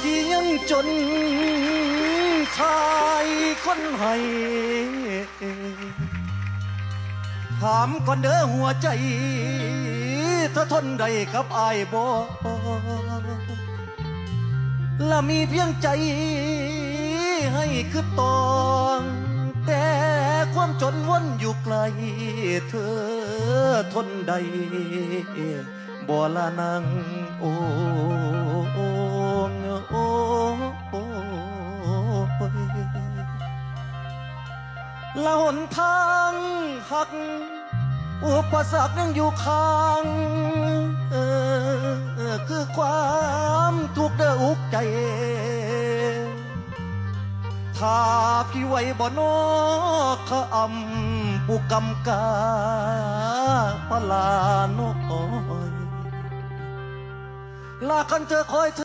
พี่ยังจนชายคนให้ถามก่อนเด้อหัวใจเธอทนได้กับอายบ่และมีเพียงใจให้คือตองแต่ความจนวนอยู่ไกล เธอทนได้บ่ละนังโอ้ ละหนทางหัก อุปสรรคยังอยู่ข้างเออคือความทุกข์เด้ออุกใจ ถ้าพี่ไว้บ่นอขะอำปุกำกาปลาน้อยลาคันเธอคอยเธอ